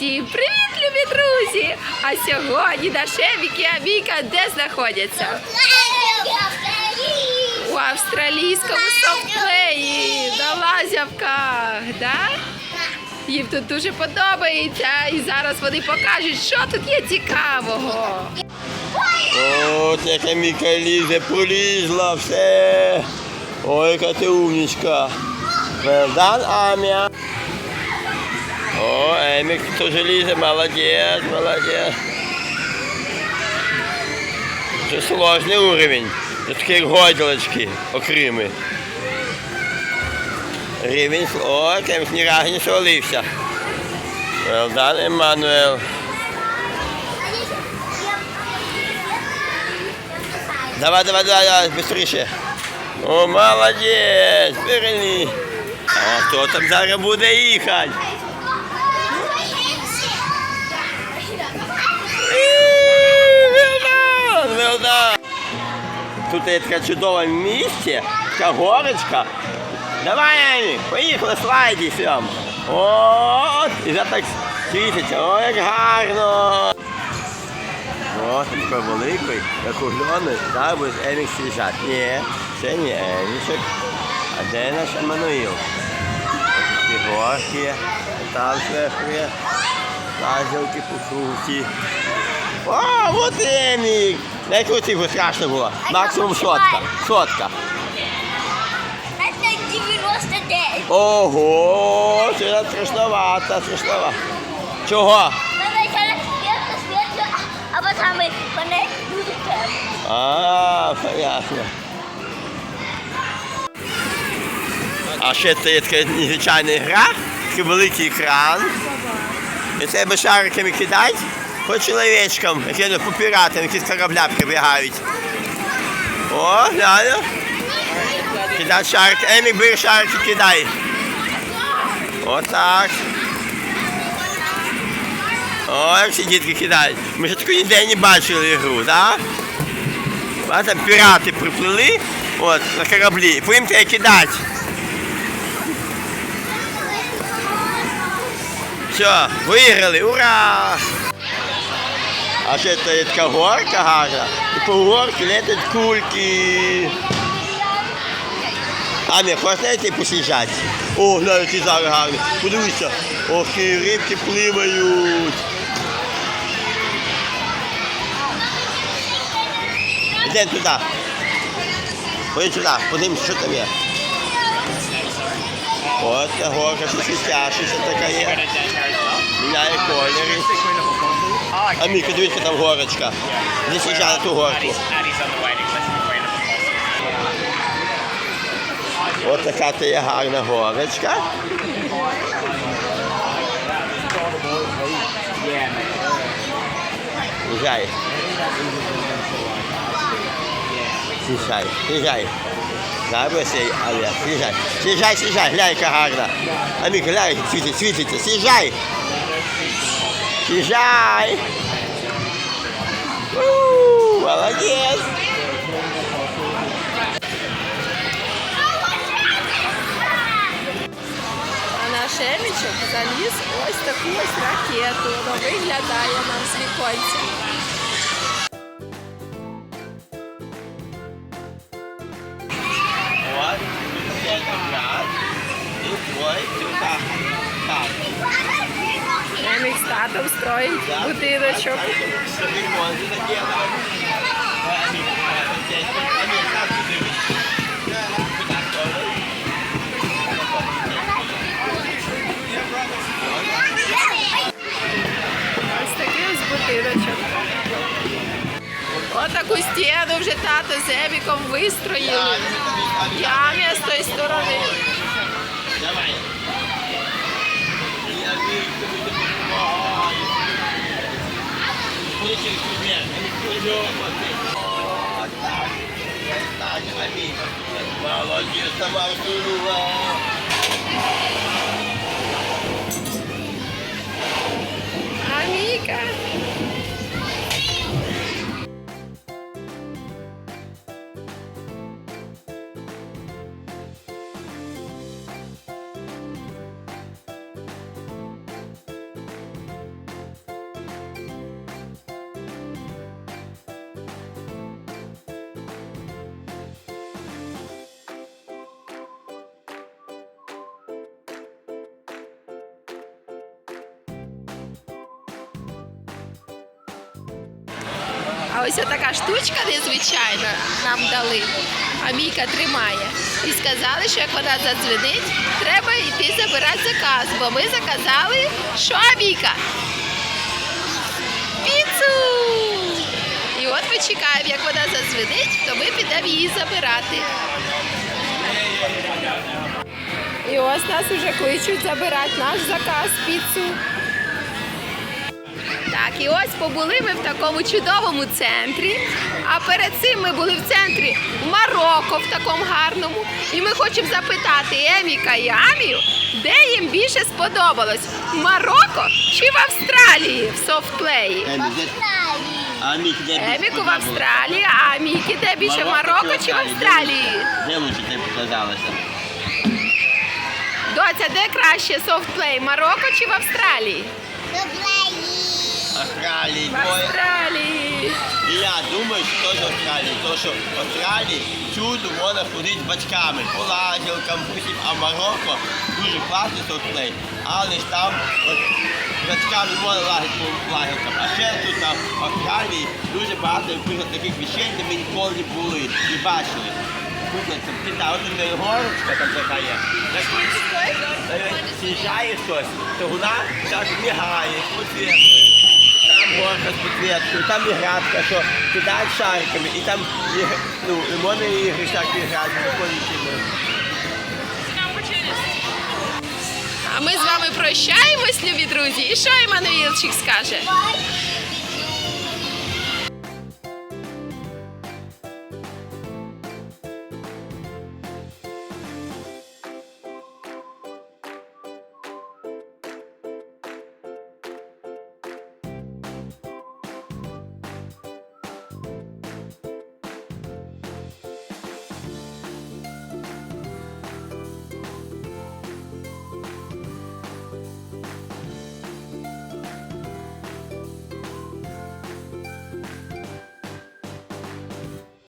Всім привіт, любі друзі! А сьогодні Дашевік і Аміка де знаходяться? У австралійському софтплеї на лазявках, да? Їм тут дуже подобається, і зараз вони покажуть, що тут є цікавого. От яка Міка лізе, полізла, все. Ой, яка ти умничка. Велдан, Амія. О, Емік теж лізе, молодець, молодець. Це сложний уровень. Це такі гойдалочки окрими. Рівень, о, ні разу не свалився. Велдан, Еммануел. Давай, давай, давай, давай, быстріше. О, молодець, перелі. А хто там зараз буде їхати? Велдан. Тут є таке чудове місце, така горочка. Давай, Емі, поїхали, слайді сям. От, і вже так світиться, о, як гарно. О, такий великий, як угльоний, так буде Емік сіжати. Ні, це не Емічок. А де наш Еммануїл? Такі горки, там зверху є. Лазілки по. О, от Емік! Не крути, страшно було. Максимум сотка. Сотка. Это 99. Ого, це страшновато, страшновато. Чого? Ми почали світло, світло, а потім темно. А, понятно. А ще це є така незвичайна гра, такий великий екран. І треба шариками кидати по чоловічкам, ну, по піратам, які з корабля прибігають. О, глянь. Кидай шарики. Емік, бери шарики, кидай. Отак. О, як всі дітки кидають. Ми ж таку ніде не бачили гру, так? А там пірати приплили от, на кораблі, по їм треба кидати. Все, виграли, ура! А це така горка гарна. І по горці летять кульки. А не хочеш навіть посіжати? О, глянь, які зараз гарні. Подивися. Ох, і рибки пливають. Йдемо туди. Поїдь туди, подивимось, що там є. От горка, що така є. Міняє кольори. А Міка, дивіться, там горочка. На ту горку. От така то є гарна горочка. Їжджай. Сіжай, сіжай. Сій, але сіжай. Сіжай, сіжай, глянь, яка гарна. А Міка, глянь, як світить, світиться. Сіжай. Сіжай. У, Молодець. А наш Емічок заліз ось таку ось ракету. Воно виглядає нам з. Строїть будиночок. Ось такий ось будиночок. Отаку стіну вже тато з Еміком вистроїли. Ям'я з тої сторони. Давай. Biology is the most Ось така штучка незвичайна нам дали. А Мійка тримає. І сказали, що як вона задзвенить, треба йти забирати заказ. Бо ми заказали що, Мійка? Піцу! І от ми чекаємо, як вона задзвенить, то ми підемо її забирати. І ось нас уже кличуть забирати наш заказ піцу. Так, і ось побули ми в такому чудовому центрі. А перед цим ми були в центрі Марокко в такому гарному. І ми хочемо запитати Еміка і Амію, де їм більше сподобалось в Марокко чи в Австралії в софтплеї? Еміку в? Австралії, а Мікі де більше в Марокко чи в Австралії? Де лучше тобі показалося? Доця, де краще софтплей? Марокко чи в Австралії? Австралії, В. Австралії. І я думаю, що теж Австралії, тому що в Австралії чудо можна ходити з батьками по лазілкам, а Марокко дуже класний соцплей, але ж там от, батьками можна лазити по лазілкам. А ще тут там, в Австралії дуже багато наприклад, таких вещей, де ми ніколи не були, не бачили. Наприклад, там кита, от у горочка там така є. Хтось, то вона так мігає, підсвітлює. Горка з підсвіткою, там і градка, що кидають шариками, і там і, ну, лимони і всякі гради, прикольні. А ми з вами прощаємось, любі друзі. І що Іммануїлчик скаже?